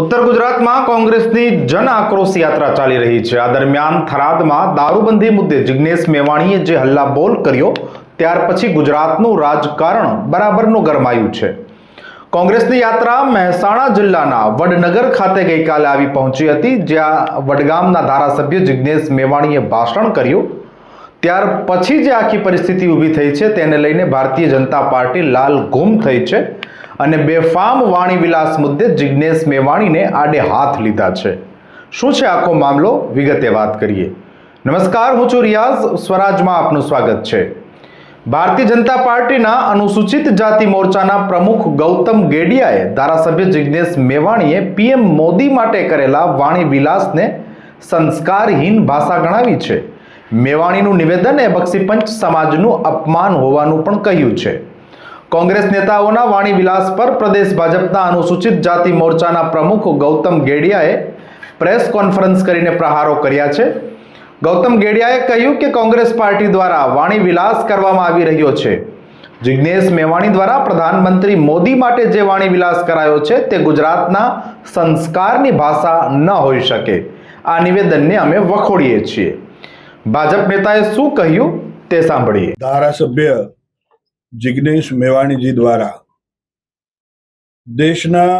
ઉત્તર ગુજરાતમાં કોંગ્રેસની જન આક્રોશ યાત્રા ચાલી રહી છે. આ દરમિયાન થરાદમાં દારૂબંધી મુદ્દે જિગ્નેશ મેવાણીએ જે હલ્લાબોલ કર્યો, ત્યાર પછી ગુજરાતનું રાજકારણ બરાબરનું ગરમાયું છે. કોંગ્રેસની યાત્રા મહેસાણા જિલ્લાના વડનગર ખાતે ગઈકાલે આવી પહોંચી હતી, જ્યાં વડગામના ધારાસભ્ય જિગ્નેશ મેવાણીએ ભાષણ કર્યું. ત્યાર પછી જે આખી પરિસ્થિતિ ઊભી થઈ છે, તેને લઈને ભારતીય જનતા પાર્ટી લાલ ગુમ થઈ છે. અને બેફામ વાણી વિલાસ મુદ્દે જિગ્નેશ મેવાણીને આડે હાથ લીધા છે. શું છે આખો મામલો? વિગતે વાત કરીએ. નમસ્કાર, હું છું રિયાઝ. સ્વરાજમાં આપનું સ્વાગત છે. ભારતીય જનતા પાર્ટીના અનુસૂચિત જાતિ મોરચાના પ્રમુખ ગૌતમ ગેડિયાએ ધારાસભ્ય જિગ્નેશ મેવાણીએ પીએમ મોદી માટે કરેલા વાણી વિલાસને સંસ્કારહીન ભાષા ગણાવી છે. મેવાણીનું નિવેદન એ બક્ષીપંચ સમાજનું અપમાન હોવાનું પણ કહ્યું છે. કોંગ્રેસ નેતાઓના વાણી વિલાસ પર પ્રદેશ ભાજપના અનુસૂચિત જાતિ મોરચાના પ્રમુખ ગૌતમ ગેડિયાએ પ્રેસ કોન્ફરન્સ કરીને પ્રહારો કર્યા છે. ગૌતમ ગેડિયાએ કહ્યું કે કોંગ્રેસ પાર્ટી દ્વારા વાણી વિલાસ કરવામાં આવી રહ્યો છે. જિજ્ઞેશ મેવાણી દ્વારા પ્રધાનમંત્રી મોદી માટે જે વાણી વિલાસ કરાયો છે તે ગુજરાતના સંસ્કારની ભાષા ન હોઈ શકે. આ નિવેદનને અમે વખોડીએ છીએ. ભાજપ નેતાએ શું કહ્યું તે સાંભળીએ. ધારાસભ્ય જિગ્નેશ મેવાણીજી દ્વારા દેશના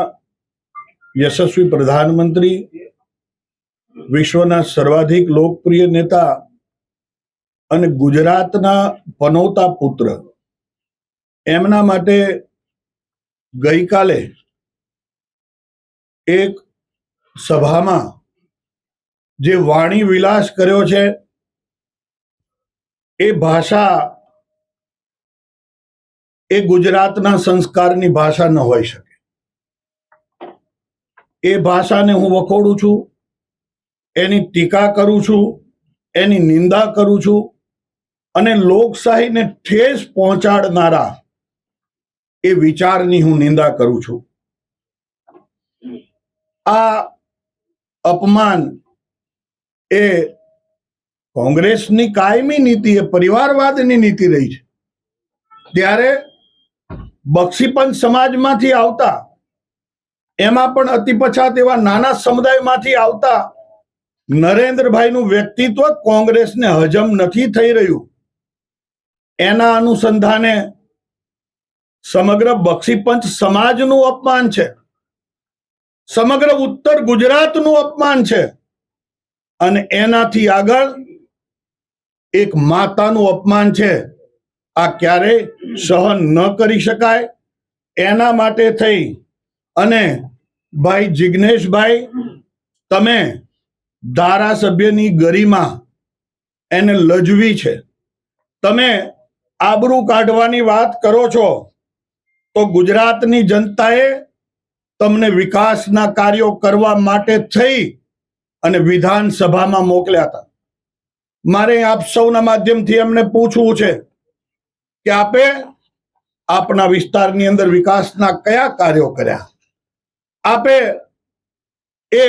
યશસ્વી પ્રધાનમંત્રી, વિશ્વના સર્વાધિક લોકપ્રિય નેતા અને ગુજરાતના પનોતા પુત્ર. એમના માટે ગઈકાલે એક સભામાં જે વાણી વિલાસ કર્યો છે, એ ભાષા એ ગુજરાતના સંસ્કારની ભાષા ન હોઈ શકે. એ ભાષાને હું વખોડું છું, એની ટીકા કરું છું, એની નિંદા કરું છું અને લોકશાહીને ઠેસ પહોંચાડનારા એ વિચારની હું નિંદા કરું છું. આ અપમાન એ કોંગ્રેસની કાયમી નીતિ, એ પરિવારવાદની નીતિ રહી છે. ત્યારે બક્ષીપંચ સમાજમાંથી આવતા, એમાં પણ અતિ પછાત એવા નાના સમુદાયમાંથી આવતા નરેન્દ્રભાઈનું વ્યક્તિત્વ કોંગ્રેસને હજમ નથી થઈ રહ્યું. એના અનુસંધાને સમગ્ર બક્ષીપંચ સમાજનું અપમાન છે. સમગ્ર ઉત્તર ગુજરાતનું અપમાન છે. અને એનાથી આગળ એક માતાનું અપમાન છે. આ ક્યારેય સહન ન કરી શકાય. એના માટે થઈ અને ભાઈ જિગ્નેશભાઈ, તમે ધારાસભ્યની ગરિમા એને લજવી છે. તમે આબરૂ કાઢવાની વાત કરો છો, તો ગુજરાતની જનતાએ તમને વિકાસના કાર્યો કરવા માટે થઈ અને વિધાનસભામાં મોકલ્યા હતા. મારે આપ સૌના માધ્યમથી એમને પૂછવું છે કે આપે આપના વિસ્તારની અંદર વિકાસના કયા કાર્યો કર્યા? આપે એ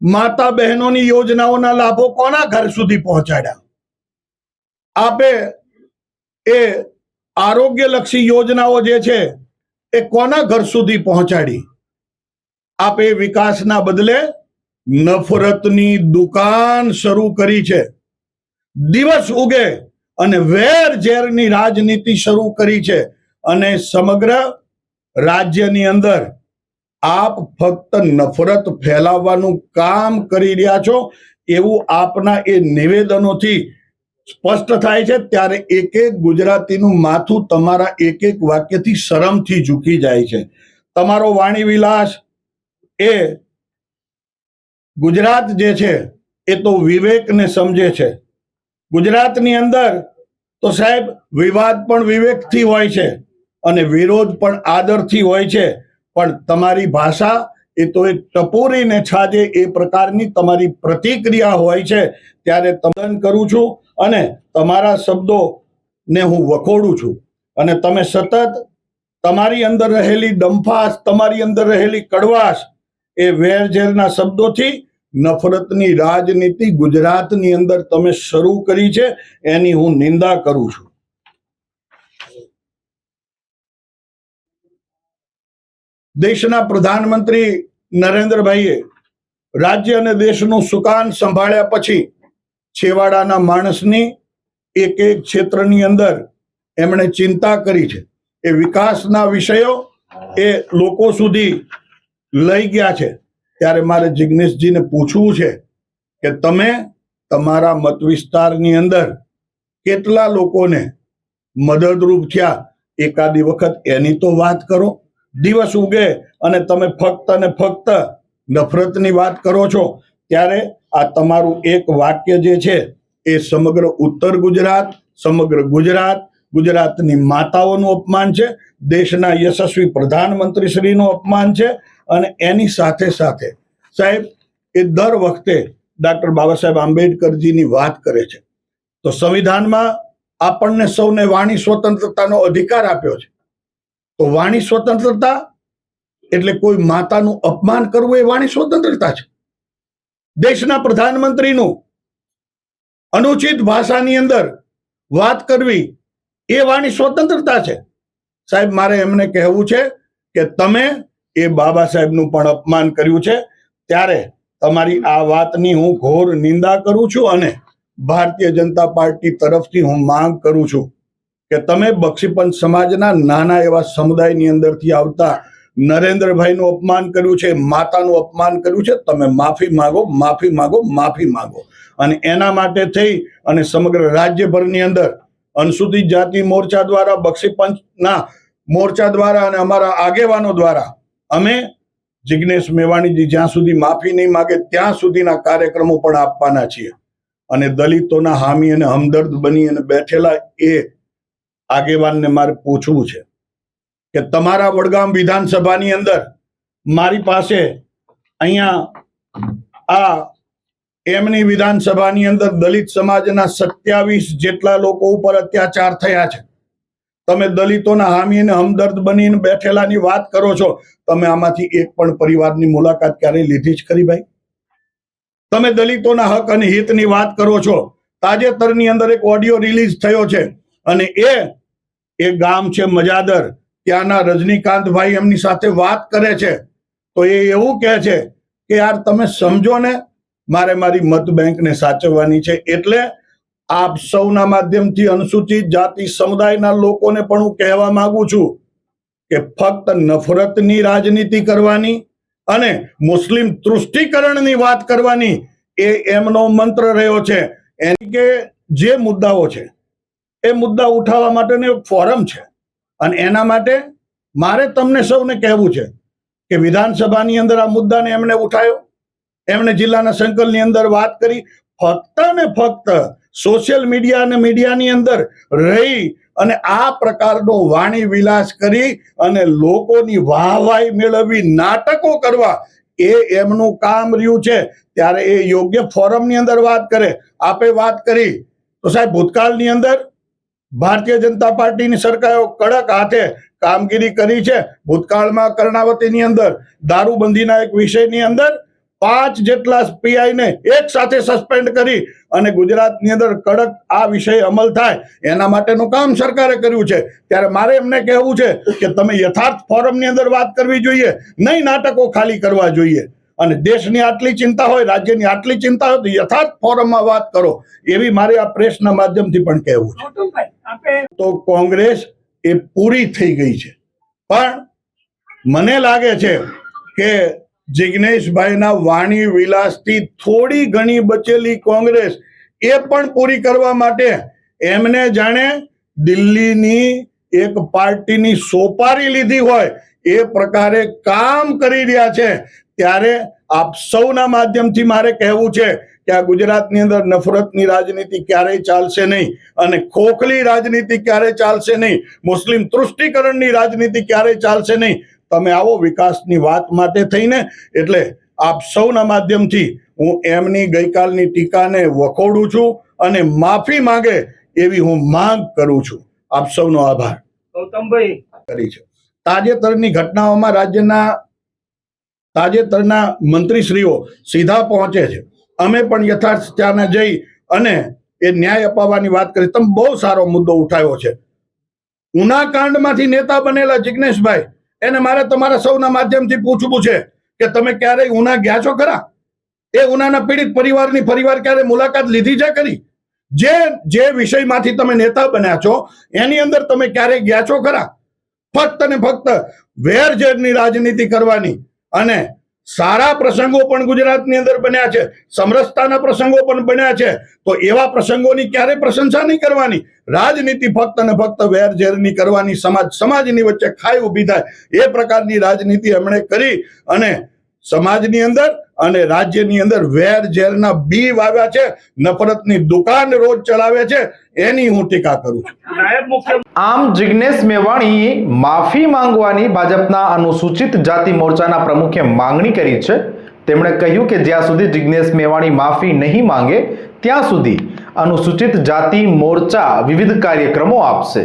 માતા બહેનોની યોજનાઓના લાભો કોના ઘર સુધી પહોંચાડ્યા? આપે એ આરોગ્યલક્ષી યોજનાઓ જે છે એ કોના ઘર સુધી પહોંચાડી? આપે વિકાસના બદલે નફરતની દુકાન શરૂ કરી છે. દિવસ ઉગે અને વેર ઝેરની રાજનીતિ શરૂ કરી છે. અને સમગ્ર રાજ્યની અંદર આપ ફક્ત નફરત ફેલાવવાનું કામ કરી રહ્યા છો. એવું આપના એ નિવેદનોથી સ્પષ્ટ થાય છે. ત્યારે એક એક ગુજરાતીનું માથું તમારા એક એક વાક્યથી શરમથી ઝૂકી જાય છે. તમારો વાણી વિલાસ એ ગુજરાત જે છે, એ તો વિવેકને સમજે છે. ગુજરાતની અંદર તો સાહેબ વિવાદ પણ વિવેકથી હોય છે અને વિરોધ પણ આદરથી હોય છે. પણ તમારી ભાષા એ તો એક ટપોરીને છાજે એ પ્રકારની તમારી પ્રતિક્રિયા હોય છે. ત્યારે તમન કરું છું અને તમારા શબ્દોને હું વખોડું છું. અને તમે સતત તમારી અંદર રહેલી ડંફાસ, તમારી અંદર રહેલી કડવાશ એ વેરઝેરના શબ્દોથી નફરતની રાજનીતિ ગુજરાતની અંદર તમે શરૂ કરી છે, એની હું નિંદા કરું છું. દેશના પ્રધાનમંત્રી નરેન્દ્રભાઈએ રાજ્ય અને દેશનું સુકાન સંભાળ્યા પછી છેવાડાના માણસની એક એક ક્ષેત્રની અંદર એમણે ચિંતા કરી છે. એ વિકાસના વિષયો એ લોકો સુધી લઈ ગયા છે. ત્યારે મારે જિગ્નેશજીને પૂછવું છે કે તમે તમારા મત વિસ્તારની અંદર કેટલા લોકોને મદદરૂપ થયા? એકાદી વખત એની તો વાત કરો. દિવસ ઉગે અને તમે ફક્ત અને ફક્ત નફરતની વાત કરો છો. ત્યારે આ તમારું એક વાક્ય જે છે એ સમગ્ર ઉત્તર ગુજરાત, સમગ્ર ગુજરાત, ગુજરાતની માતાઓનું અપમાન છે. દેશના યશસ્વી પ્રધાનમંત્રી શ્રીનું અપમાન છે. અને એની સાથે સાથે સાહેબ, એ દર વખતે ડોક્ટર બાબા સાહેબ આંબેડકરજીની વાત કરે છે. તો સંવિધાનમાં આપણને સૌને વાણી સ્વતંત્રતાનો અધિકાર આપ્યો છે. તો વાણી સ્વતંત્રતા એટલે કોઈ માતાનું અપમાન કરવું એ વાણી સ્વતંત્રતા છે. દેશના પ્રધાનમંત્રીનું અનુચિત ભાષાની અંદર વાત કરવી એ વાણી સ્વતંત્રતા છે. સાહેબ, મારે એમને કહેવું છે કે તમે એ બાબા સાહેબનું પણ અપમાન કર્યું છે. ત્યારે તમારી આ વાતની હું ઘોર નિંદા કરું છું અને ભારતીય જનતા પાર્ટી તરફથી હું માંગ કરું છું કે તમે બક્ષીપંચ સમાજના નાના એવા સમુદાયની અંદરથી આવતા નરેન્દ્રભાઈનું અપમાન કર્યું છે, માતાનું અપમાન કર્યું છે, તમે માફી માંગો માફી માંગો માફી માંગો. અને એના માટે થઈ અને સમગ્ર રાજ્યભરની અંદર અનુસૂચિત જાતિ મોરચા દ્વારા, બક્ષીપંચના મોરચા દ્વારા અને અમારા આગેવાનો દ્વારા અમે જિગ્નેશ મેવાણીજી જ્યાં સુધી માફી નહીં માગે, ત્યાં સુધીના કાર્યક્રમો પણ આપવાના છીએ. અને દલિતોના હામી અને હમદર્દ બની અને બેઠેલા એ આગેવાનને મારે પૂછવું છે કે તમારા વડગામ વિધાનસભાની અંદર મારી પાસે અહીંયા આ એમની વિધાનસભાની અંદર દલિત સમાજના સત્યાવીસ જેટલા લોકો ઉપર અત્યાચાર થયા છે. તમે દલિતોના હામી અને હમદર્દ બનીને બેઠેલાની વાત કરો છો, તમે આમાંથી એક પણ પરિવારની મુલાકાત ક્યારેય લીધી જ ખરી ભાઈ? તમે દલિતોના હક અને હિતની વાત કરો છો, તાજેતરની અંદર એક ઓડિયો રિલીઝ થયો છે, અને એ એ ગામ છે મજાદર, ત્યાંના રજનીકાંતભાઈ એમની સાથે વાત કરે છે, તો એ એવું કહે છે કે યાર તમે સમજો ને, મારે મારી મત બેંકને સાચવવાની છે, એટલે આપ સૌના માધ્યમથી અનુસૂચિત જાતિ સમુદાયના લોકોને પણ હું કહેવા માંગુ છું કે ફક્ત નફરતની રાજનીતિ કરવાની અને મુસ્લિમ તૃષ્ટિકરણની વાત કરવાની એ એમનો મંત્ર રહ્યો છે. એની કે જે મુદ્દાઓ છે, એ મુદ્દા ઉઠાવવા માટેનું એક ફોરમ છે. અને એના માટે મારે તમને સૌને કહેવું છે કે વિધાનસભાની અંદર આ મુદ્દાને એમણે ઉઠાવ્યો એમણે જિલ્લાના સંકલની અંદર વાત કરી. ફક્ત ને ફક્ત સોશિયલ મીડિયા અને મીડિયાની અંદર રહી અને આ પ્રકારનો વાણી વિલાસ કરી અને લોકોની વાહવાહી મેળવવી, નાટકો કરવા, એ એમનું કામ રહ્યું છે. ત્યારે એ યોગ્ય ફોરમની અંદર વાત કરે. આપે વાત કરી. તો સાહેબ, ભૂતકાળની અંદર ભારતીય જનતા પાર્ટીની સરકારો કડક હાથે કામગીરી કરી છે. ભૂતકાળમાં કર્ણાવતીની અંદર, દારૂબંધીના એક વિષયની અંદર પાંચ જેટલા પીઆઈ ને એક સાથે સસ્પેન્ડ કરી અને ગુજરાતની અંદર કડક આ વિષય અમલ થાય એના માટેનું કામ સરકારે કર્યું છે. ત્યારે મારે એમને કહેવું છે કે તમે યથાર્થ ફોરમની અંદર વાત કરવી જોઈએ નહીં નાટકો ખાલી કરવા જોઈએ. અને દેશની આટલી ચિંતા હોય રાજ્યની આટલી ચિંતા હોય તો યથાર્થ ફોરમમાં વાત કરો. એવી મારે આ પ્રેસના માધ્યમથી પણ કહેવું છે. તો કોંગ્રેસ એ પૂરી થઈ ગઈ છે. પણ મને લાગે છે કે જિગ્નેશભાઈના વાણી વિલાસથી થોડી ઘણી બચેલી કોંગ્રેસ. એ પણ પૂરી કરવા માટે એમને જાણે દિલ્હીની એક પાર્ટીની સોપારી લીધી હોય એ પ્રકારે કામ કરી રહ્યા છે. ત્યારે આપ સૌના માધ્યમથી મારે કહેવું છે કે આ ગુજરાતની અંદર નફરતની રાજનીતિ ક્યારેય ચાલશે નહીં અને ખોખલી રાજનીતિ ક્યારેય ચાલશે નહીં. મુસ્લિમ તૃષ્ટિકરણની રાજનીતિ ક્યારેય ચાલશે નહીં. તમે આવો વિકાસની વાત માટે થઈને એટલે આપ સૌના માધ્યમથી હું એમની ગઈકાલની ટીકાને વખોડું છું અને માફી માંગે એવી હું માંગ કરું છું. આપ સૌનો આભાર. ગૌતમભાઈ. કરી છે. તાજેતરની ઘટનાઓમાં રાજ્યના તાજેતરના મંત્રીશ્રીઓ સીધા પહોંચે છે. અમે પણ યથાર્થ ત્યાં જઈ અને એ ન્યાય અપાવવાની વાત કરી. તમે બહુ સારો મુદ્દો ઉઠાવ્યો છે. ઉના કાંડમાંથી નેતા બનેલા જિગ્નેશભાઈ એને મારે તમારા સૌના માધ્યમથી પૂછવું છે કે તમે ક્યારેય ઉના ગયા છો ખરા? એ ઉનાના પીડિત પરિવારની ફરીવાર ક્યારે મુલાકાત લીધી છે કરી જે જે વિષયમાંથી તમે નેતા બન્યા છો, એની અંદર તમે ક્યારેય ગયા છો ખરા? ફક્ત ને ફક્ત વેરઝેરની રાજનીતિ કરવાની અને સારા પ્રસંગો પણ ગુજરાતની અંદર બન્યા છે, સમરસતાના પ્રસંગો પણ બન્યા છે, તો એવા પ્રસંગોની ક્યારે પ્રશંસા નહીં કરવાની. રાજનીતિ ફક્ત અને ફક્ત વેરઝેરની કરવાની, સમાજ, સમાજની વચ્ચે ખાઈ ઊભી થાય, એ પ્રકારની રાજનીતિ એમણે કરી અને સમાજની અંદર અને રાજ્યની અંદર વેર ઝેરના બી વાવ્યા છે નફરતની દુકાન રોજ ચલાવે છે એની હું ટીકા કરું છું. આમ જિગ્નેશ મેવાણીએ માફી માંગવાની ભાજપના અનુસૂચિત જાતિ મોરચાના પ્રમુખે માંગણી કરી છે. તેમણે કહ્યું કે જ્યાં સુધી જિગ્નેશ મેવાણી માફી નહીં માંગે ત્યાં સુધી અનુસૂચિત જાતિ મોરચા વિવિધ કાર્યક્રમો આપશે.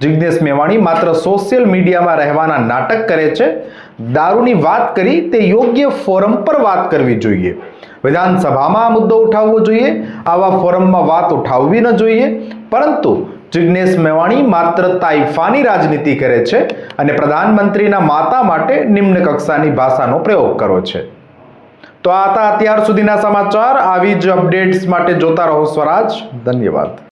જિગ્નેશ મેવાણી માત્ર સોશિયલ મીડિયામાં રહેવાના નાટક કરે છે. દારૂની વાત કરી તે યોગ્ય ફોરમ પર વાત કરવી જોઈએ. વિધાનસભામાં આ મુદ્દો ઉઠાવવો જોઈએ. આવા ફોરમમાં વાત ઉઠાવવી ન જોઈએ. પરંતુ જિગ્નેશ મેવાણી માત્ર તાઇફાની રાજનીતિ કરે છે અને પ્રધાનમંત્રીના માતા માટે નિમ્ન કક્ષાની ભાષાનો પ્રયોગ કરો છે. તો આ હતા અત્યાર સુધીના સમાચાર. આવી જ અપડેટ્સ માટે જોતા રહો સ્વરાજ. ધન્યવાદ.